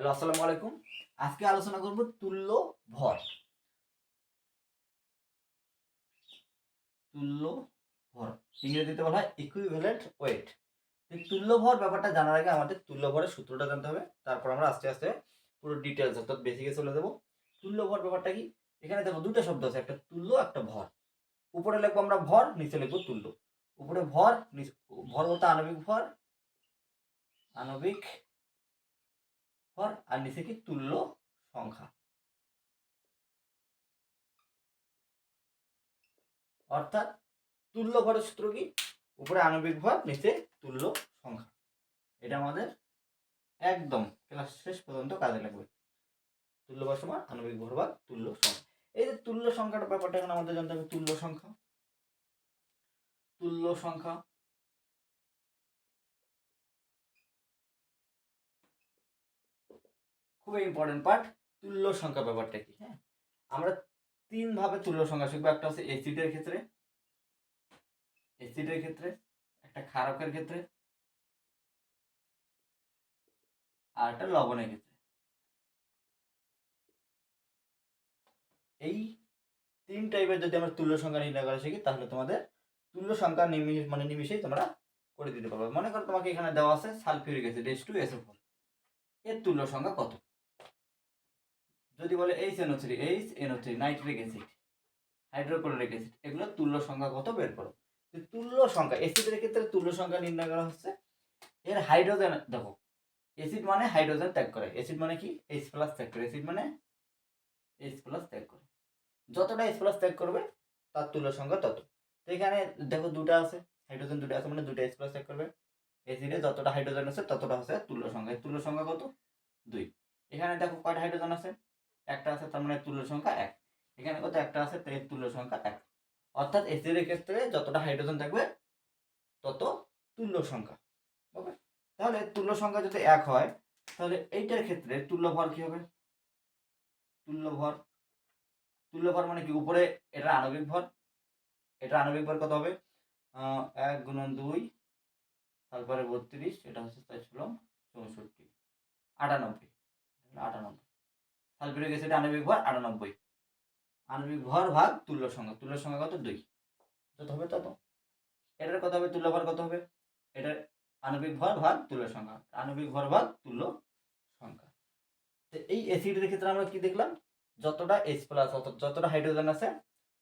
Hello, আসসালামু আলাইকুম। আজকে আলোচনা করব তুল্য ভর। তুল্য ভর। ইংরেজিতে বলা হয় ইকুইভ্যালেন্ট ওয়েট তুল্য ভর ব্যাপারটা জানার আগে আমাদের তুল্য ভরের সূত্রটা জানতে হবে। তারপর আমরা আস্তে আস্তে পুরো ডিটেলস অর্থাৎ বেসিকে চলে দেবো তুল্য ভর ব্যাপারটা কি? এখানে দেখো দুটো শব্দ আছে, একটা তুল্য, একটা ভর। উপরে লিখব আমরা ভর, নিচে লিখব তুল্য। উপরে ভর ভর বলতে আণবিক ভর, আণবিক ভর আর নিচে কি তুল্য সংখ্যা? অর্থাৎ তুল্য ভরের সূত্র কি? উপরে আণবিক ভর, নিচে তুল্য সংখ্যা। এটা আমাদের একদম ক্লাস শেষ পর্যন্ত কাজে লাগবে। তুল্য ভর সমান আণবিক ভর বা তুল্য সংখ্যা। এই যে তুল্য সংখ্যাটা ব্যাপারটা এখন আমাদের জানতে হবে, তুল্য সংখ্যা। তুল্য সংখ্যা খুবই ইম্পর্টেন্ট পার্ট তুল্য সংখ্যা ব্যাপারটা কি? হ্যাঁ? আমরা তিন ভাবে তুল্য সংখ্যা শিখব, একটা হচ্ছে এসিডের ক্ষেত্রে এসিডের ক্ষেত্রে, একটা ক্ষারকের ক্ষেত্রে, আর একটা লবণের ক্ষেত্রে। এই তিন টাইপের যদি আমরা তুল্য সংখ্যা নির্ণয় করা শিখি, তাহলে তোমাদের তুল্য সংখ্যা নিমিষ মানে নিমিষেই তোমরা করে দিতে পারবে। মনে করো তোমাকে এখানে দেওয়া আছে sulphuric acid H two four এর তুল্য সংখ্যা কত? যদি বলে H N O three H N O three nitric acid hydrochloric acid এগুলো তুল্য সংখ্যা কত বের করো? তুল্য সংখ্যা অ্যাসিডের ক্ষেত্রে তুল্য সংখ্যা নির্ণয় করা হচ্ছে। এর হাইড্রোজেন দেখো অ্যাসিড মানে হাইড্রোজেন ত্যাগ করে। অ্যাসিড মানে কি? এইচ প্লাস ত্যাগ করে। অ্যাসিড মানে এইচ প্লাস ত্যাগ করে। যতটা এইচ প্লাস ত্যাগ করবে, তার তুল্য সংখ্যা তত। তো এখানে দেখো দুটো আছে। হাইড্রোজেন দুটো আছে মানে দুটো এইচ প্লাস ত্যাগ করবে। অ্যাসিডে যতটা হাইড্রোজেন আছে, ততটা হচ্ছে তুল্য সংখ্যা। তুল্য সংখ্যা কত? দুই। এখানে দেখো কয়টা হাইড্রোজেন আছে? একটা আছে তার মানে তুল্য সংখ্যা এক। এখানে কত? একটা আছে তো এর তুল্য সংখ্যা এক। অর্থাৎ এসিডের ক্ষেত্রে যতটা হাইড্রোজেন থাকবে, তত তুল্য সংখ্যা। ওকে? তাহলে তুল্য সংখ্যা যদি এক হয়, তাহলে এইটার ক্ষেত্রে তুল্য ভর কি হবে? তুল্য ভর। তুল্য ভর মানে কি? উপরে এটা আণবিক ভর। এটা আণবিক ভর কত হবে? এক গুণন দুই, তারপরে বত্রিশ, এটা হচ্ছে তাই ছিল চৌষট্টি। আটানব্বই। আটানব্বই। সালফিউরিক অ্যাসিড আণবিক ভর আটানব্বই। আণবিক ভর ভাগ তুল্য সংখ্যা। তুল্য সংখ্যা কত? দুই। যত হবে তত। এটার কত হবে? তুল্য ভর কত হবে? এটার আণবিক ভর ভাগ তুল্য সংখ্যা। আণবিক ভর ভাগ তুল্য সংখ্যা। তো এই অ্যাসিডের ক্ষেত্রে আমরা কি দেখলাম? যতটা এইচ প্লাস যতটা হাইড্রোজেন আছে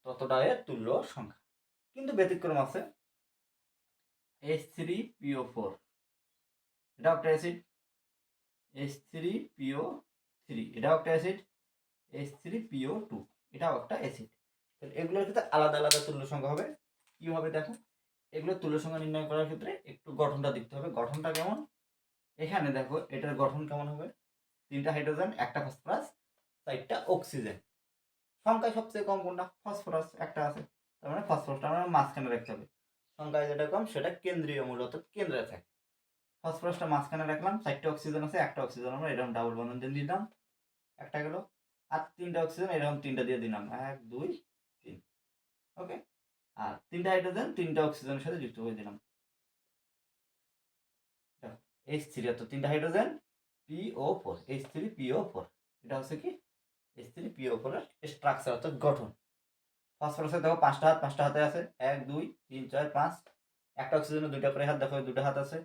ততটা এর তুল্য সংখ্যা। কিন্তু ব্যতিক্রম আছে। এইচ থ্রি পিও ফোর এটা একটা acid H three P O three এটাও একটা acid H three P O two এটাও একটা অ্যাসিড তাহলে এগুলোর ক্ষেত্রে আলাদা আলাদা তুল্য সংখ্যা হবে। কীভাবে দেখো? এগুলো তুল্য সংখ্যা নির্ণয় করার ক্ষেত্রে একটু গঠনটা দেখতে হবে। গঠনটা কেমন? এখানে দেখো, এটার গঠন কেমন হবে? তিনটা হাইড্রোজেন একটা ফসফরাস চারটা অক্সিজেন সংখ্যায় সবচেয়ে কম কোনটা? ফসফরাস একটা আছে। তার মানে ফসফরাসটা আমরা মাঝখানে রাখতে হবে। সংখ্যায় যেটা কম, সেটা কেন্দ্রীয় মূল, অর্থাৎ কেন্দ্রে থাকে। ফসফরাসটা মাঝখানে রাখলাম, চারটে অক্সিজেন আছে, একটা অক্সিজেন আমরা এরকম ডাবল বন্ধন দিয়ে দিলাম। একটা গেল, আর তিনটা অক্সিজেন এরকম তিনটা দিয়ে দিলাম। এক, দুই, তিন। ওকে আর তিনটা হাইড্রোজেন তিনটা অক্সিজেনের সাথে যুক্ত করে দিলাম। এইচ থ্রি অর্থাৎ তিনটা hydrogen P O four H three P O four এটা হচ্ছে কি? এইচ থ্রি পিও ফোরের স্ট্রাকচার অর্থাৎ গঠন। ফসফরাসের দেখো, পাঁচটা হাত, পাঁচটা হাতে আছে। এক, দুই, তিন, চার, পাঁচ। একটা অক্সিজেনের দুইটা করে হাত, দেখো, দুটো হাত আছে।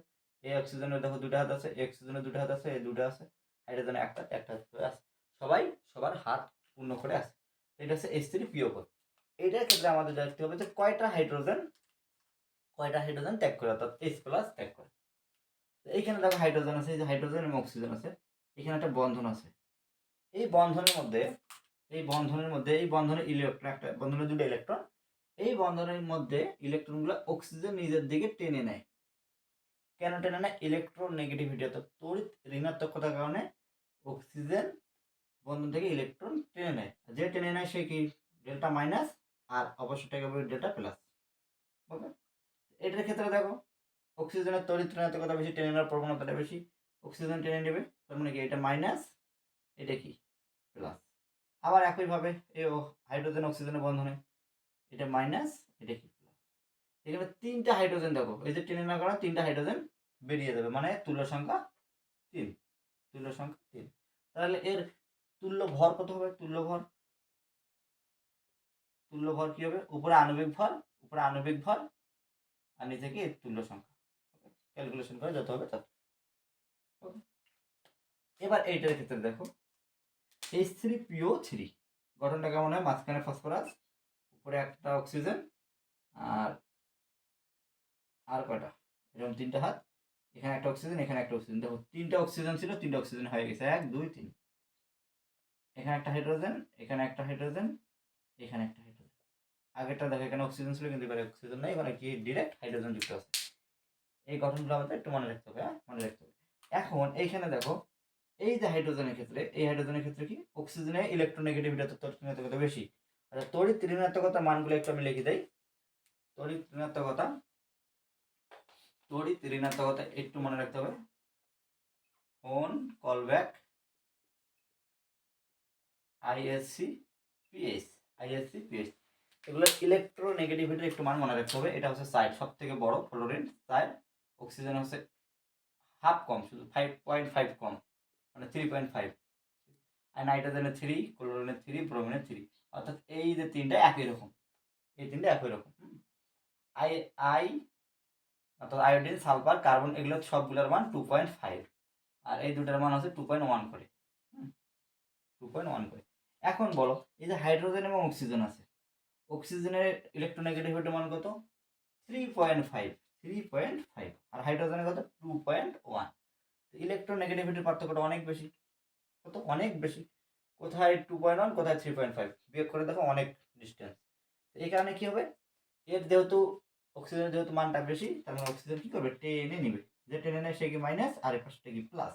এই অক্সিজেনের দেখো, দুটো হাত আছে। এই অক্সিজেনের দুটো হাত আছে এই দুটো আছে। হাইড্রোজেনের একটা একটা হাত আছে সবাই সবার হাত পূর্ণ করে আছে এটা হচ্ছে এস থ্রি পিও ফোর এইটার ক্ষেত্রে আমাদের দেখতে হবে যে কয়টা হাইড্রোজেন কয়টা হাইড্রোজেন ত্যাগ করে, অর্থাৎ এইচ প্লাস ত্যাগ করে। এইখানে দেখো হাইড্রোজেন আছে, এই যে হাইড্রোজেন এবং অক্সিজেন আছে। এখানে একটা বন্ধন আছে। এই বন্ধনের মধ্যে, এই বন্ধনের মধ্যে, এই বন্ধনের ইলেকট্রন একটা বন্ধনের দুটো ইলেকট্রন এই বন্ধনের মধ্যে ইলেকট্রনগুলো অক্সিজেন নিজের দিকে টেনে নেয়। কেন টেনে নেয়? ইলেকট্রন নেগেটিভিটি অর্থাৎ তড়িৎ ঋণাত্মকতার কারণে অক্সিজেন বন্ধন থেকে ইলেকট্রন টেনে নেয়। যে টেনে নেয় সে কি? ডেল্টা মাইনাস আর অবশ্যটাকে বলি ডেল্টা প্লাস ওকে এটার ক্ষেত্রে দেখো অক্সিজেনের তড়িৎ ঋণাত্মকতা বেশি, টেনে নেওয়ার প্রবণতাটা বেশি। অক্সিজেন টেনে নেবে, তার মানে কি? এটা মাইনাস এটা কি? প্লাস আবার একইভাবে এই হাইড্রোজেন অক্সিজেনের বন্ধনে, এটা মাইনাস এটা কি? প্লাস এখানে তিনটা হাইড্রোজেন দেখো, এই যে টেনে না করা তিনটা হাইড্রোজেন বেরিয়ে যাবে মানে তুল্য সংখ্যা তিন। তুল্য সংখ্যা তিন। তাহলে এর তুল্য ভর কত হবে? তুল্য ভর? তুল্য ভর কি হবে? উপরে আণবিক ভর, উপরে আণবিক ভর, আর নিচে কি? তুল্য সংখ্যা ক্যালকুলেশন করে যত হবে তত? এবার এইটার ক্ষেত্রে দেখো এইচ থ্রি পিও থ্রি গঠনটা কেমন হয়? মাঝখানে ফসফরাস উপরে একটা অক্সিজেন আর আর কয়টা? এরকম তিনটা হাত। এখানে একটা অক্সিজেন এখানে একটা অক্সিজেন দেখো, তিনটা অক্সিজেন ছিল, তিনটা অক্সিজেন হয়ে গেছে। এক, দুই, তিন। এখানে একটা হাইড্রোজেন এখানে একটা হাইড্রোজেন এখানে একটা হাইড্রোজেন আগেরটা দেখো, এখানে অক্সিজেন ছিল, কিন্তু এবারে অক্সিজেন নেই, এবারে কি? ডিরেক্ট হাইড্রোজেন যুক্ত আছে। এই গঠনগুলো আমাদের একটু মনে রাখতে হবে হ্যাঁ? মনে রাখতে হবে। এখন এইখানে দেখো, এই যে হাইড্রোজেনের ক্ষেত্রে, এই হাইড্রোজেনের ক্ষেত্রে কি? অক্সিজেনে ইলেকট্রোনেগেটিভিটি তো তড়িৎ বেশি। আচ্ছা তড়িৎ ঋণাত্মকতা মানগুলো একটু আমি লিখে দেই। তড়িৎ ঋণাত্মকতা তড়িৎ ঋণাত্মকতা একটু মনে রাখতে হবে। Phone call back ISC PS ISC PS এগুলো ইলেকট্রোনেগেটিভিটির একটু মান মনে রাখতে হবে। এটা হচ্ছে সাইড সব থেকে বড় ফ্লোরিন সাইড অক্সিজেন হচ্ছে হাফ কম, শুধু ফাইভ পয়েন্ট ফাইভ কম মানে থ্রি পয়েন্ট ফাইভ আর নাইট্রোজেনের থ্রি ক্লোরিনের থ্রি ব্রোমিনের থ্রি অর্থাৎ এই যে তিনটা একই রকম। এই তিনটা একই রকম আই আই, অর্থাৎ আয়োডিন সালফার কার্বন এগুলো সবগুলোর মান টু পয়েন্ট ফাইভ আর এই দুটার মান হচ্ছে টু পয়েন্ট ওয়ান করে টু পয়েন্ট ওয়ান করে। এখন বলো, এই যে হাইড্রোজেন এবং অক্সিজেন আছে অক্সিজেনের ইলেকট্রোনেগেটিভিটি মান কত? Three point five three point five আর হাইড্রোজেনের কত? টু পয়েন্ট ওয়ান ইলেকট্রোনেগেটিভিটির পার্থক্যটা অনেক বেশি, কত? অনেক বেশি, কোথায় টু পয়েন্ট ওয়ান কোথায় থ্রি পয়েন্ট ফাইভ বিয়োগ করে দেখো অনেক ডিস্টেন্স এই কারণে কী হবে? এর যেহেতু অক্সিজেনের যেহেতু মানটা বেশি, তার মানে অক্সিজেন কী করবে? টেনে নিবে, যে টেনে নেয় সে কি মাইনাস আর এর পাশে কি প্লাস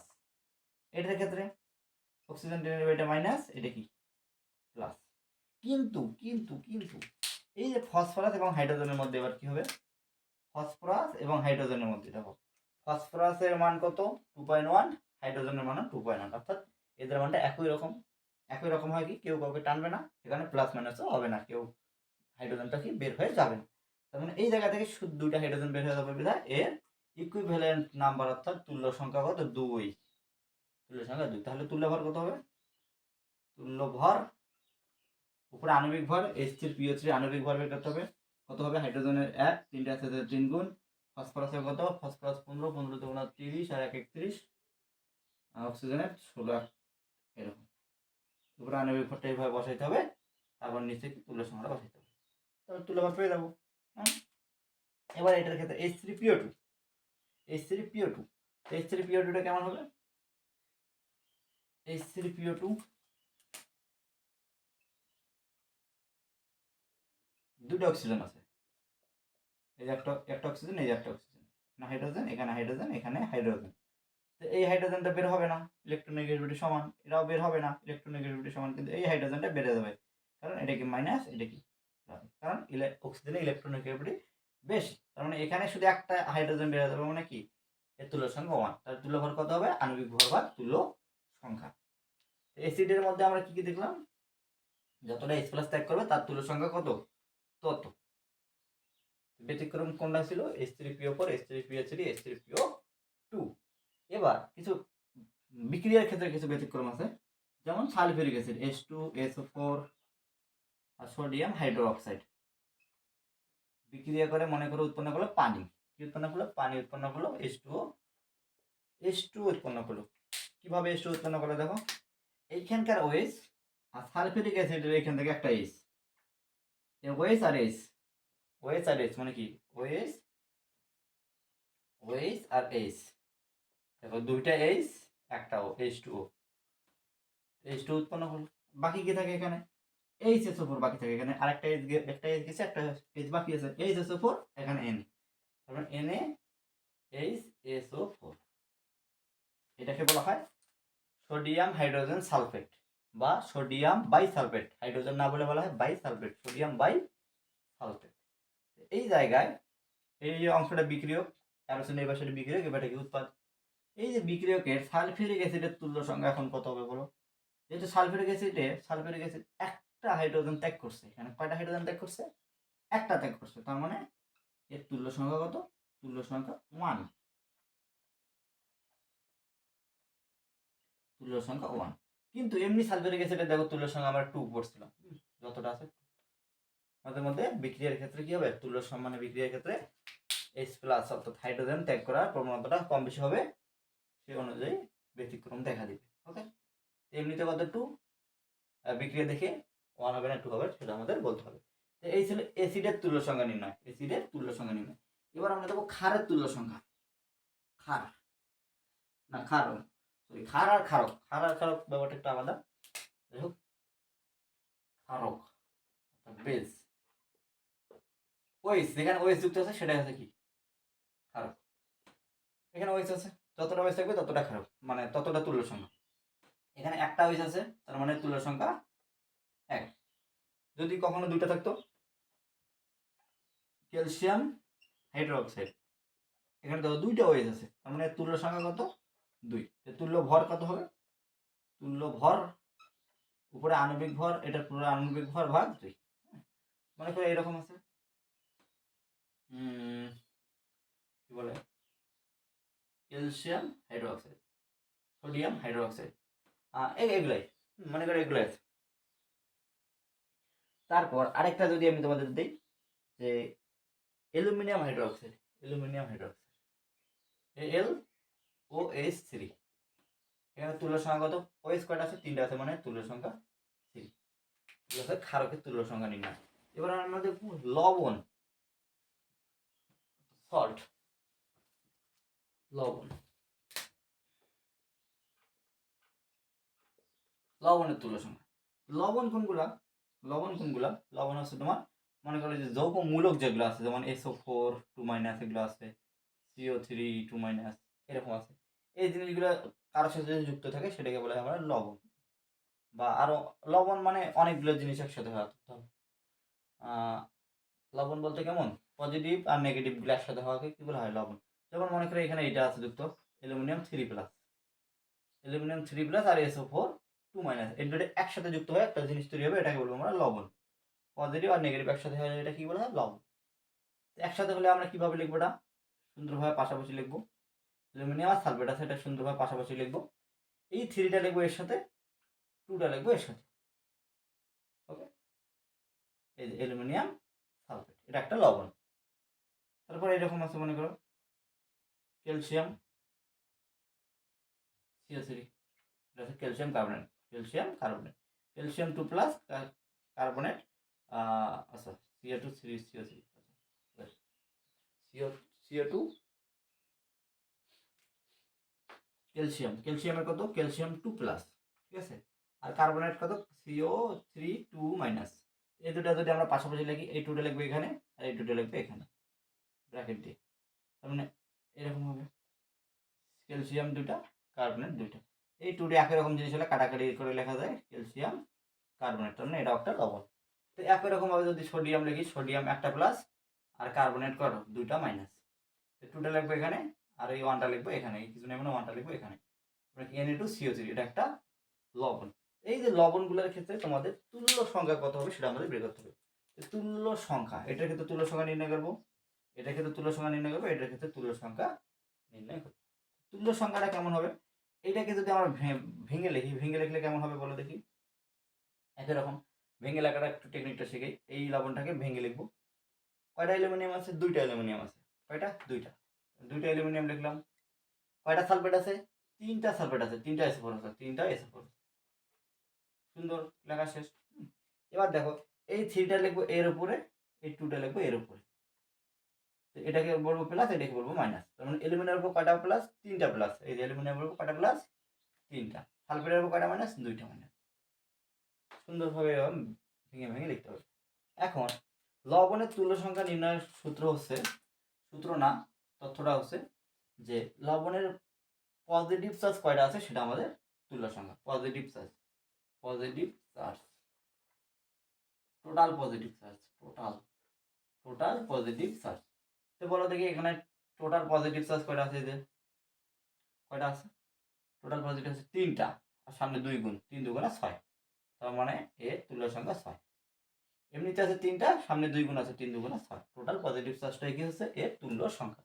এটার ক্ষেত্রে অক্সিজেন টেনে নেবে এটা মাইনাস এটা কি? প্লাস কিন্তু কিন্তু কিন্তু, এই যে ফসফরাস এবং হাইড্রোজেনের মধ্যে এবার কি হবে? ফসফরাস এবং হাইড্রোজেনের মধ্যে, দেখো। ফসফরাসের মান কত? টু পয়েন্ট ওয়ান হাইড্রোজেনের মান টু পয়েন্ট ওয়ান অর্থাৎ এদের মানটা একই রকম। একই রকম হয় কি? কেউ কাউকে টানবে না, এখানে প্লাস মাইনাসও হবে না, কেউ হাইড্রোজেনটা কি বের হয়ে যাবে তার মানে এই জায়গা থেকে শুধু দুইটা হাইড্রোজেন বের হয়ে যাবে বিধায় এর ইকুইভ্যালেন্ট নাম্বার অর্থাৎ তুল্য সংখ্যা কত? দুই। তুল্য সংখ্যা দুই। তাহলে তুল্য ভর কত হবে? তুল্য ভর উপরে আণবিক ভর এইচ থ্রি পিও থ্রি আণবিক ভর বের করতে হবে। কত হবে? হাইড্রোজেনের এক, তিনটে আছে তিন গুণ। ফসফরাসের কত? ফসফরাস পনেরো পনেরো দুগুণ তিরিশ আর এক একত্রিশ। অক্সিজেনের ষোলো। এরকম। উপরে আণবিক ভরটা এইভাবে বসাইতে হবে। তারপর নিচে কি তুল্য সংখ্যাটা বসাইতে হবে। তারপর তুল্য ভর পেয়ে যাব। এবার এটার ক্ষেত্রে H three P O two H three P O two H three P O টুটা কেমন হবে? H three P O two দুটো অক্সিজেন আছে। এই যে একটা একটা অক্সিজেন এই যে একটা অক্সিজেন না হাইড্রোজেন এখানে হাইড্রোজেন এখানে হাইড্রোজেন তো এই হাইড্রোজেনটা বের হবে না ইলেকট্রোনেগেটিভিটি সমান। এটাও বের হবে না ইলেকট্রোনেগেটিভিটি সমান, কিন্তু এই হাইড্রোজেনটা বেড়ে যাবে। কারণ এটা কি মাইনাস এটা কি। কারণ অক্সিজেনের ইলেকট্রোনেগেটিভিটি বেশি। তার মানে এখানে শুধু একটা হাইড্রোজেন বেড়ে যাবে মানে কি? এর তুল্য সংখ্যা ওয়ান তার তুলো ভর কত হবে? আণবিক ভর বা তুলো সংখ্যা। অ্যাসিডের মধ্যে আমরা কি কি দেখলাম? যতটা এইচ প্লাস ত্যাগ করবে, তার তুল্য সংখ্যা কত? তত ব্যতিক্রম কোনটা ছিল? S three P O four S three P O three S three P O two এবার কিছু বিক্রিয়ার ক্ষেত্রে কিছু ব্যতিক্রম আছে। যেমন sulphuric acid S two S four আর সোডিয়াম হাইড্রোক্সাইড। বিক্রিয়া করে মনে করে উৎপন্ন করল পানি। কি উৎপন্ন করল? পানি উৎপন্ন করল এস টু এস টু উৎপন্ন করল। কীভাবে এস টু উৎপন্ন করল দেখো? এইখানকার ওয়েস আর সালফিউরিক অ্যাসিডের এখান থেকে একটা এস ওয়েস আর এস ওয়েস আর এস মানে কি? ওয়েস ওয়েস আর এস দেখো দুইটা এইচ একটা O H two O. H two উৎপন্ন হলো। বাকি কি থাকে এখানে? এইচ এস ফোর বাকি থাকে এখানে। আরেকটা এইচ একটা এইচ গেছে, একটা এইচ বাকি আছে। এইচ এস ফোর এখানে এন। তারপর N A H S O four এটাকে বলা হয় সোডিয়াম হাইড্রোজেন সালফেট। বা সোডিয়াম বাই সালফেট হাইড্রোজেন না বলে বলা হয় bi sulphate sodium bi sulphate এই জায়গায় এই যে অংশটা বিক্রিয়ক, অ্যারোসিন এই পাশে বিক্রিয়ক, এবার কি উৎপাদ? এই যে বিক্রিয়কের সালফিউরিক অ্যাসিডের তুল্য সংখ্যা এখন কত হবে বলো? যেহেতু সালফিউরিক অ্যাসিডে সালফিউরিক অ্যাসিড একটা হাইড্রোজেন ত্যাগ করছে, এখানে কয়টা হাইড্রোজেন ত্যাগ করছে? একটা ত্যাগ করছে, তার মানে এর তুল্য সংখ্যা কত? তুল্য সংখ্যা ওয়ান তুল্য সংখ্যা ওয়ান কিন্তু এমনি সালফিউরিক অ্যাসিডে দেখো তুল্য সঙ্গে আমরা টু পড়ছিলাম যতটা আছে। আমাদের মধ্যে বিক্রিয়ার ক্ষেত্রে কি হবে? তুল্য সম্মানে বিক্রিয়ার ক্ষেত্রে এইচ প্লাস অর্থাৎ হাইড্রোজেন ত্যাগ করার প্রবণতাটা কম বেশি হবে। সেই অনুযায়ী ব্যতিক্রম দেখা দিবে। ওকে এমনিতে কত? টু বিক্রিয়া দেখে ওয়ান হবে না টু হবে, সেটা আমাদের বলতে হবে। এই ছিল অ্যাসিডের তুল্য সংখ্যা নির্ণয়। অ্যাসিডের তুল্য সংখ্যা নির্ণয়। এবার আমরা দেখব খারের তুল্য সংখ্যা। খার না, ক্ষার সরি ক্ষার আর ক্ষারক ক্ষার আর ক্ষারক ব্যাপারটা একটু আলাদা। যাই হোক। ক্ষারক বেস ওয়েস যেখানে ওয়েস যুক্ত আছে সেটাই হচ্ছে কি? খারাপ এখানে ওয়েস আছে যতটা ওয়েস থাকবে ততটা খারাপ মানে ততটা তুল্য সংখ্যা। এখানে একটা ওয়েস আছে তার মানে তুল্য সংখ্যা এক। যদি কখনো দুইটা থাকতো? Calcium hydroxide. এখানে দেখো দুইটা ওয়েস আছে তার মানে তুল্য সংখ্যা কত? দুই। তুল্য ভর কত হবে? তুল্য ভর উপরে আণবিক ভর, এটার পুরো আণবিক ভর ভাগ দুই। মনে করো এরকম আছে। কি বলে? Calcium hydroxide, sodium hydroxide. এগুলাই। মনে করো এগুলাই আছে। তারপর আরেকটা যদি আমি তোমাদের দিই, যে aluminium hydroxide aluminium hydroxide. L O S three. এখানে তুল্য সংখ্যা কত? ওএস কয়টা আছে তিনটা আছে মানে তুল্য সংখ্যা থ্রি। ক্ষারকের তুল্য সংখ্যা নির্ণয়। এবার আমরা দেখব লবণ। সল্ট লবণ। লবণের তুল্য সংখ্যা। লবণ কোনগুলা? লবণ কোনগুলা? লবণ হচ্ছে তোমার, মনে করো যে যৌগ মূলক যেগুলো আছে, যেমন এসও ফোর টু মাইনাস এগুলো আছে সিও থ্রি টু মাইনাস এরকম আছে। এই জিনিসগুলো কারোর সাথে যদি যুক্ত থাকে, সেটাকে বলে আমরা লবণ। বা আরও, লবণ মানে অনেকগুলো জিনিস একসাথে হওয়া লবণ বলতে কেমন? পজিটিভ আর নেগেটিভগুলো একসাথে হওয়াকে কি বলা হয়? লবণ। যেমন মনে করে এখানে এটা আছে যুক্ত। Aluminium three plus aluminium three plus আর S O four two minus এই দুটো একসাথে যুক্ত হয়ে একটা জিনিস তৈরি হবে, এটাকে বলব আমরা লবণ। পজিটিভ আর নেগেটিভ একসাথে হলে এটা কি বলা হয়? লবণ। একসাথে হলে আমরা কীভাবে লিখব এটা? সুন্দরভাবে পাশাপাশি লিখব। অ্যালুমিনিয়াম আর সালফেট আছে এটা সুন্দরভাবে পাশাপাশি লিখব। এই থ্রিটা লিখব এর সাথে টুটা লিখব এর সাথে। ওকে এই যে অ্যালুমিনিয়াম সালফেট এটা একটা লবণ। তারপর এরকম আছে মনে করো ক্যালসিয়াম সিও থ্রি এটা হচ্ছে calcium carbonate calcium carbonate calcium two plus carbonate আচ্ছা C O two three C O C O C O two calcium, ক্যালসিয়ামের কত? ক্যালসিয়াম টু প্লাস ঠিক আছে? আর কার্বনেট কত? C O three two minus এই দুটা যদি আমরা পাশাপাশি লিখি, এই টুটা লিখবে এখানে আর এই টুটা লিখবে এখানে। ব্র্যাকেট দিয়ে। তার মানে এরকম হবে। ক্যালসিয়াম দুটা কার্বনেট দুইটা। এই টুটি একই রকম জিনিস হলে কাটাকাটি করে লেখা যায় ক্যালসিয়াম কার্বনেট তার মানে এটাও একটা লবণ। তো একই রকম ভাবে যদি সোডিয়াম লিখি সোডিয়াম একটা প্লাস আর কার্বনেট করো দুইটা মাইনাস তো টুটা লাগবে এখানে। আর এই ওয়ানটা লিখব এখানে এই কিছু নেই মানে ওয়ানটা লিখব এখানে এন টু সিও থ্রি এটা একটা লবণ। এই যে লবণগুলোর ক্ষেত্রে তোমাদের তুল্য সংখ্যা কত হবে সেটা আমাদের বের করতে হবে। তুল্য সংখ্যা, এটার ক্ষেত্রে তুল্য সংখ্যা নির্ণয় করব। এটার ক্ষেত্রে তুল্য সংখ্যা নির্ণয় করব, এটার ক্ষেত্রে তুল্য সংখ্যা নির্ণয় করব। তুল্য সংখ্যাটা কেমন হবে? এটাকে যদি আমরা ভেঙে লিখি, ভেঙে লিখলে কেমন হবে বলো দেখি? একই রকম, ভেঙে লেখাটা একটু টেকনিকটা শিখে। এই লবণটাকে ভেঙে লিখব। কয়টা অ্যালুমিনিয়াম আছে? দুইটা অ্যালুমিনিয়াম আছে। কয়টা? দুইটা। দুইটা অ্যালুমিনিয়াম লিখলাম। কয়টা সালফেট আছে? তিনটা সালফেট আছে, তিনটা এসে ফোর তিনটা এসে ফোর সুন্দর, লেখা শেষ। এবার দেখো, এই থ্রিটা লিখব এর উপরে, এই টুটা লিখব এর উপরে। তো এটাকে বলব প্লাস এটাকে বলব মাইনাস তার মানে অ্যালুমিনিয়ামের উপর কয়টা প্লাস তিনটা প্লাস এই যে অ্যালুমিনিয়ামের উপর কয়টা প্লাস তিনটা। সালফেটের উপর কয়টা মাইনাস দুইটা মাইনাস সুন্দরভাবে ভেঙে ভেঙে লিখতে হবে। এখন, লবণের তুল্য সংখ্যা নির্ণয়ের সূত্র হচ্ছে, সূত্র না তথ্যটা হচ্ছে যে লবণের পজিটিভ চার্জ কয়টা আছে সেটা আমাদের তুল্য সংখ্যা। Positive charge positive charge total positive charge total total positive charge তো বলো দেখি এখানে টোটাল পজিটিভ চার্জ কয়টা আছে যে? কয়টা আছে? টোটাল পজিটিভ আছে তিনটা, আর সামনে দুই গুণ, তিন দুগুণে ছয়। তার মানে এ তুল্য সংখ্যা ছয়। এমনিতে আছে তিনটা, সামনে দুই গুণ আছে, তিন দুগুণে ছয়। টোটাল পজিটিভ চার্জটাই কি হচ্ছে? এর তুল্য সংখ্যা।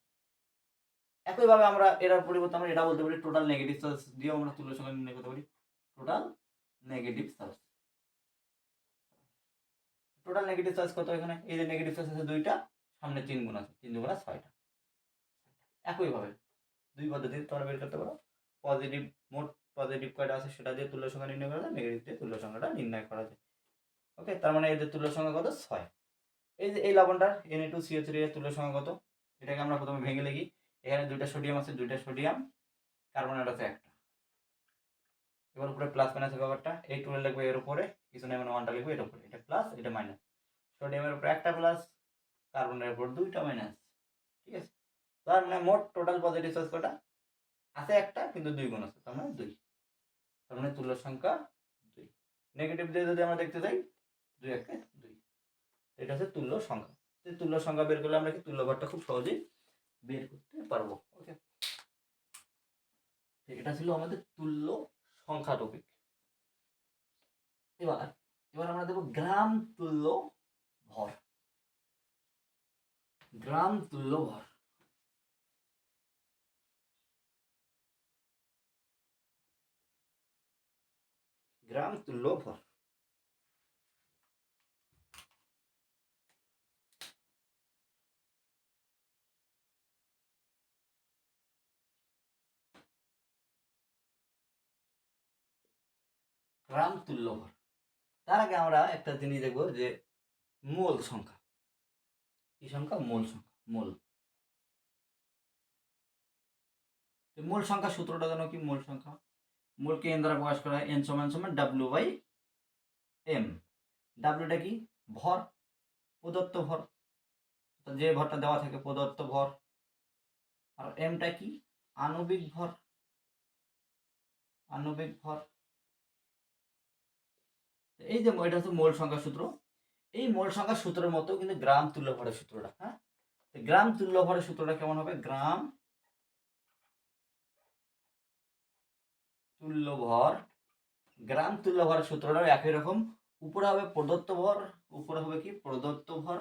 একইভাবে আমরা এটার পরিবর্তে আমরা এটা বলতে পারি টোটাল নেগেটিভ চার্জ দিয়েও আমরা তুল্য সংখ্যা নির্ণয় করতে পারি। Total negative charge total negative charge কত এখানে? এই যে নেগেটিভ চার্জ আছে দুইটা, সামনে তিন গুণ আছে, তিন গুণ ছয়টা। একইভাবে দুই পদ্ধতিতে তোমরা বের করতে পারো। পজিটিভ মোট পজিটিভ কয়টা আছে সেটা দিয়ে তুল্য সংখ্যা নির্ণয় করা যায় নেগেটিভ দিয়ে তুল্য সংখ্যাটা নির্ণয় করা যায়। ওকে তার মানে এদের তুল্য সংখ্যা কত? ছয়। এই যে এই লবণটার N A two C O three এর তুল্য সংখ্যা কত? এটাকে আমরা প্রথমে ভেঙে লিখি। এখানে দুইটা সোডিয়াম আছে, দুইটা সোডিয়াম কার্বনের আছে একটা। এবার উপরে প্লাস মাইনাসের ব্যাপারটা, এই টুলে লিখব এর উপরে কিছু নেই মানে ওয়ানটা লিখব এর উপরে, এটা প্লাস এটা মাইনাস সোডিয়ামের উপরে একটা প্লাস কার্বনের উপর দুইটা মাইনাস ঠিক আছে? তার মানে মোট টোটাল পজিটিভ চার্জ কটা? আছে একটা, কিন্তু দুই গুণ আছে, তার মানে দুই। তার মানে তুল্য সংখ্যা দুই। নেগেটিভ দিয়ে যদি আমরা দেখতে যাই, দুই একে দুই। এটা হচ্ছে তুল্য সংখ্যা। তুল্য সংখ্যা বের করলে আমরা কি তুল্য ভরটা খুব সহজেই বের করতে পারব। ওকে এটা ছিল আমাদের তুল্য সংখ্যা টপিক এবার এবার আমরা দেবো গ্রাম তুল্য ভর। গ্রাম তুল্য ভর। গ্রাম তুল্য ভর। গ্রাম তুল্য ভর তার আগে আমরা একটা জিনিস দেখব যে মোল সংখ্যা। কি সংখ্যা? মোল সংখ্যা, মোল। মোল সংখ্যা সূত্রটা জানো কি? মোল সংখ্যা। মোলকে এন দ্বারা প্রকাশ করা হয় এন সমান সমান ডাব্লিউ বাই এম ডাব্লিউটা কি? ভর, প্রদত্ত ভর। যে ভরটা দেওয়া থাকে, প্রদত্ত ভর। আর এমটা কি? আণবিক ভর। আণবিক ভর। এই যে এটা হচ্ছে মোল সংখ্যা সূত্র। এই মোল সংখ্যা সূত্রের মতো কিন্তু গ্রাম তুল্য ভরের সূত্রটা হ্যাঁ? গ্রাম তুল্য ভরের সূত্রটা কেমন হবে? গ্রাম তুল্য ভর, গ্রাম তুল্য ভরের সূত্রটাও একই রকম। উপরে হবে প্রদত্ত ভর, উপরে হবে কি? প্রদত্ত ভর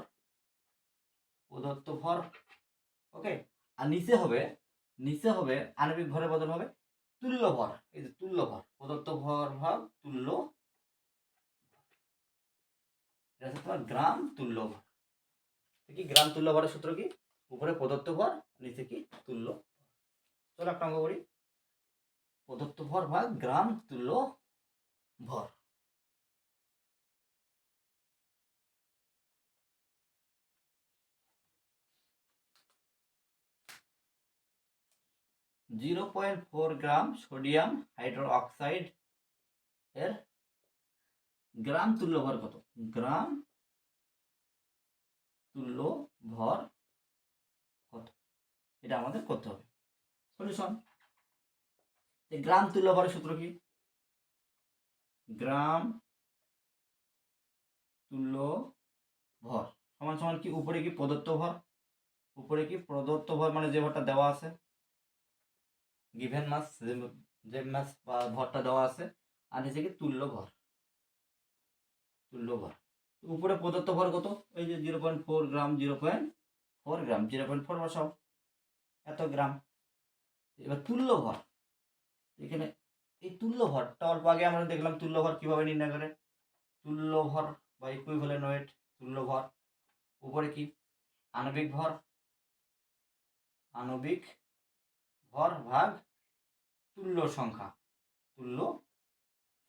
প্রদত্ত ভর, ওকে? আর নিচে হবে নিচে হবে আণবিক ভরের বদল হবে তুল্য ভর। এই যে তুল্য ভর, প্রদত্ত ভর ভাগ তুল্য এটা হচ্ছে তোমার গ্রাম তুল্য ভর। কি গ্রাম তুল্য ভরের সূত্র কি? উপরে প্রদত্ত ভর, নিচে কি তুল্য চলো একটা অঙ্ক করি। প্রদত্ত ভর ভাগ গ্রাম তুল্য ভর। Zero point four gram sodium hydro oxide এর গ্রাম তুল্য ভর কত? গ্রাম তুল্য ভর কত? এটা আমাদের করতে হবে। সলিউশন গ্রাম তুল্য ভরের সূত্র কি? গ্রাম তুল্য ভর। সমান সমান কি? উপরে কি প্রদত্ত ভর? উপরে কি প্রদত্ত ভর মানে যে ভরটা দেওয়া আছে? গিভেন মাস যে মাস বা ভরটা দেওয়া আছে, আর নিচে কি তুল্য ভর? তুল্য ভর। উপরে প্রদত্ত ভর কত? এই যে zero point four gram zero point four gram zero point four বসাও। এত গ্রাম এবার তুল্য ভর। এখানে এই তুল্য ভরটা অল্প আগে আমরা দেখলাম তুল্য ভর কীভাবে নির্ণয় করে? তুল্য ভর বা ইকুইভ্যালেন্ট ওয়েট তুল্য ভর। উপরে কি? আণবিক ভর। আণবিক ভর ভাগ তুল্য সংখ্যা। তুল্য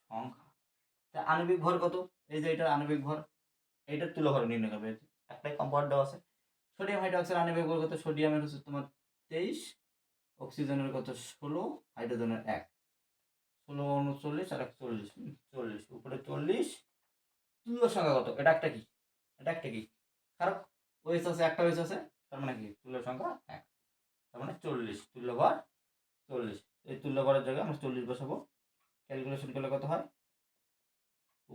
সংখ্যা। তা আণবিক ভর কত? এই যে এটা আণবিক ভর। এইটার তুল্য ভর নির্ণয় করবে। একটাই কম্পাউন্ড দেওয়া আছে। সোডিয়াম হাইড্রোক্সাইড আণবিক ভর কত সোডিয়ামের হচ্ছে তোমার তেইশ অক্সিজেনের কত? ষোলো হাইড্রোজেনের এক। ষোলো, উনচল্লিশ আর এক চল্লিশ। চল্লিশ। উপরে চল্লিশ। তুল্য সংখ্যা কত? এটা একটা কি? এটা একটা কি? কারণ ওয়েস আছে, একটা ওয়েস আছে। তার মানে কি? তুল্য সংখ্যা এক। তার মানে চল্লিশ। তুল্য ভর চল্লিশ। এই তুল্য ভরের জায়গায় আমরা চল্লিশ বসাবো। ক্যালকুলেশন করলে কত হয়?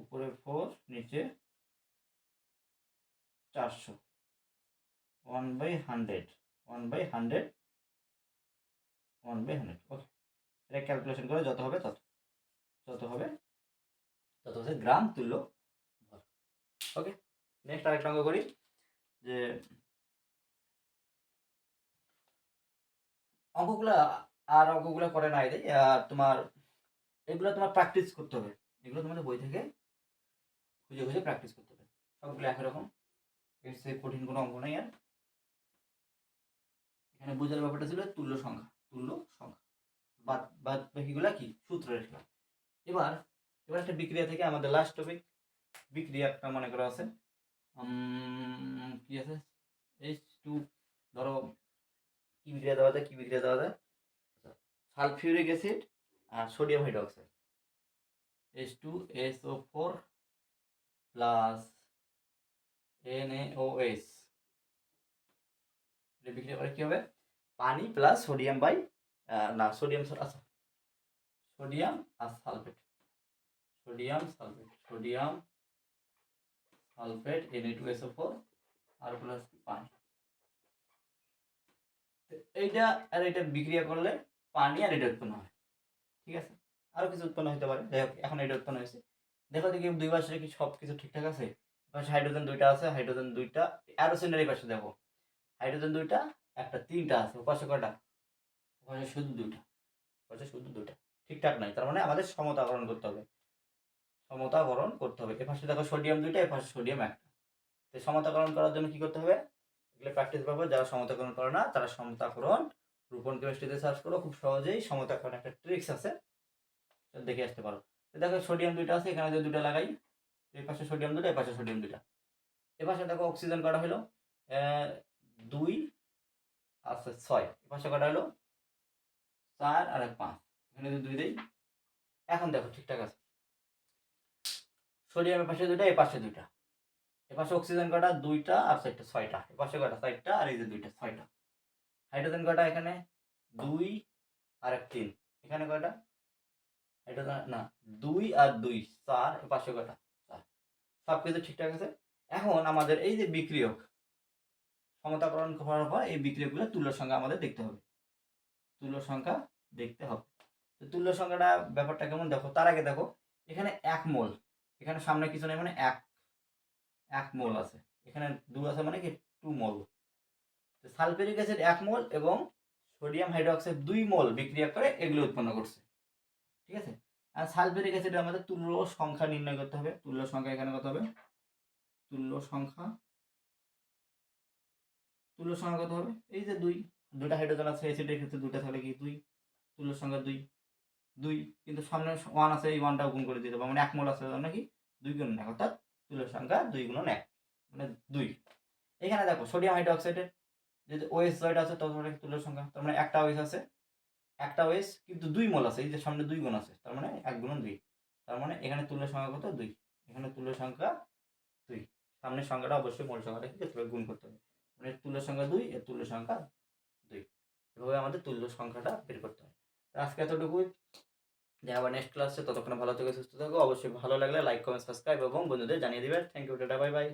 উপরে ফোর নিচে চারশো। One by hundred one by hundred one by hundred okay এটা ক্যালকুলেশন করে যত হবে তত, যত হবে, তত হচ্ছে গ্রাম তুল্য ভর ওকে নেক্সট আরেকটা অঙ্ক করি, যে অঙ্কগুলা, আর অঙ্কগুলো করে নাই দেয় আর তোমার, এগুলো তোমার প্র্যাকটিস করতে হবে। এগুলো তোমাদের বই থেকে খুঁজে খুঁজে প্র্যাকটিস করতে হবে। সবগুলো একই রকম। এর সে কঠিন কোনো অঙ্ক নেই আর। এখানে বোঝার ব্যাপারটা ছিল তুল্য সংখ্যা তুল্য সংখ্যা। বাদ বাদ বাকিগুলা কি? সূত্র রেখা এবার এবার একটা বিক্রিয়া থেকে আমাদের লাস্ট টপিক বিক্রিয়া একটা মনে করা আছে। কি আছে? এইচ টু ধরো, কি বিক্রিয়া দেওয়া যায়, কি বিক্রিয়া দেওয়া যায়? সালফিউরিক অ্যাসিড আর sodium hydroxide. H two S O four plus N O S এটা বিক্রিয়া করে কি হবে? পানি প্লাস সোডিয়াম বাই না সোডিয়াম আচ্ছা সোডিয়াম আর sulphate sodium sulphate sodium sulphate N two S O four আর প্লাস পানি। এইটা আর এটা বিক্রিয়া করলে পানি আর এটা উৎপন্ন হয়। ঠিক আছে? আরও কিছু উৎপন্ন হতে পারে। এখন এটা উৎপন্ন হয়েছে। দেখো দেখি, দুই বছরে কি সব কিছু ঠিকঠাক আছে? পাশে হাইড্রোজেন দুইটা আছে হাইড্রোজেন দুইটা অ্যারোসেনের পাশে দেখো। হাইড্রোজেন দুইটা, একটা তিনটা আছে পাশে কটা পাশে শুধু দুইটা পাশে শুধু দুইটা। ঠিকঠাক নাই, তার মানে আমাদের সমতাকরণ করতে হবে। সমতাকরণ করতে হবে। এ পাশে দেখো সোডিয়াম দুইটা এ পাশে সোডিয়াম একটা। তো সমতাকরণ করার জন্য কি করতে হবে? এগুলো প্র্যাকটিস পাবো যারা সমতাকরণ করে না, তারা সমতাকরণ রূপন কেমিস্ট্রিতে সার্চ করো, খুব সহজেই সমতাকরণ একটা ট্রিক্স আছে। দেখে আসতে পারো। দেখো সোডিয়াম দুইটা আছে, এখানে যদি দুটো লাগাই এই পাশে সোডিয়াম দুটো, এই পাশে সোডিয়াম দুটা এ পাশে দেখো অক্সিজেন কটা হলো দুই আচ্ছা ছয়। এ পাশে কটা হলো, চার আর এক পাঁচ। এখানে দুই দেই, এখন দেখো ঠিকঠাক আছে। সোডিয়ামের পাশে দুইটা, এ পাশে দুইটা। এ পাশে অক্সিজেন কটা দুইটা আর চারটা, ছয়টা। এ পাশে কটা চারটা আর এই যে দুইটা, ছয়টা। হাইড্রোজেন কটা এখানে দুই আর এক তিন। এখানে কয়টা? হাইড্রোজেন, না, দুই আর দুই, চার। এ পাশে কটা সব কিছু ঠিকঠাক আছে। এখন আমাদের এই যে বিক্রিয়ক, সমতাকরণ করার পর এই বিক্রিয়কগুলো তুল্য সংখ্যা আমাদের দেখতে হবে। তুল্য সংখ্যা দেখতে হবে। তো তুল্য সংখ্যাটা ব্যাপারটা কেমন দেখো? তার আগে দেখো, এখানে এক মোল, এখানে সামনে কিছু নেই মানে এক এক মোল আছে। এখানে দু আছে মানে কি টু মোল। সালফেরিক অ্যাসিড এক মোল এবং সোডিয়াম হাইড্রোক্সাইড দুই মোল বিক্রিয়া করে এগুলো উৎপন্ন করছে। ঠিক আছে? আর সালফেরিক অ্যাসিডের আমাদের তুল্য সংখ্যা নির্ণয় করতে হবে। তুল্য সংখ্যা এখানে কত হবে? তুল্য সংখ্যা তুল্য সংখ্যা কত হবে? এই যে দুই দুটা হাইড্রোজেন আছে অ্যাসিডের ক্ষেত্রে দুটা থাকলে কি দুই? তুল্য সংখ্যা দুই দুই, কিন্তু সামনে ওয়ান আছে, এই ওয়ানটাও গুণ করে দিতে হবে মানে এক মোল আছে, তার মানে কি? দুই গুণ এক, অর্থাৎ তুল্য সংখ্যা দুই গুণ এক মানে দুই। এখানে দেখো সোডিয়াম হাইড্রোক্সাইডের যদি ওএস জয়েড আছে তত তুল্য সংখ্যা? তার মানে একটা ওএস আছে একটা ওএস কিন্তু দুই মোল আছে, এই যে সামনে দুই গুণ আছে, তার মানে এক গুণ দুই। তার মানে এখানে তুল্য সংখ্যা কত? দুই। এখানে তুল্য সংখ্যা দুই। সামনের সংখ্যাটা অবশ্যই মূল সংখ্যাটা কি করতে গুণ করতে হবে। মানে তুল্য সংখ্যা দুই, এর তুল্য সংখ্যা দুই। এভাবে আমাদের তুল্য সংখ্যাটা বের করতে হবে আজকে এতটুকুই। যে আবার নেক্সট ক্লাসে ততক্ষণ ভালো থেকে, সুস্থ থাকো। অবশ্যই ভালো লাগলে লাইক কমেন্ট সাবস্ক্রাইব এবং বন্ধুদের জানিয়ে দিবেন thank you tata bye bye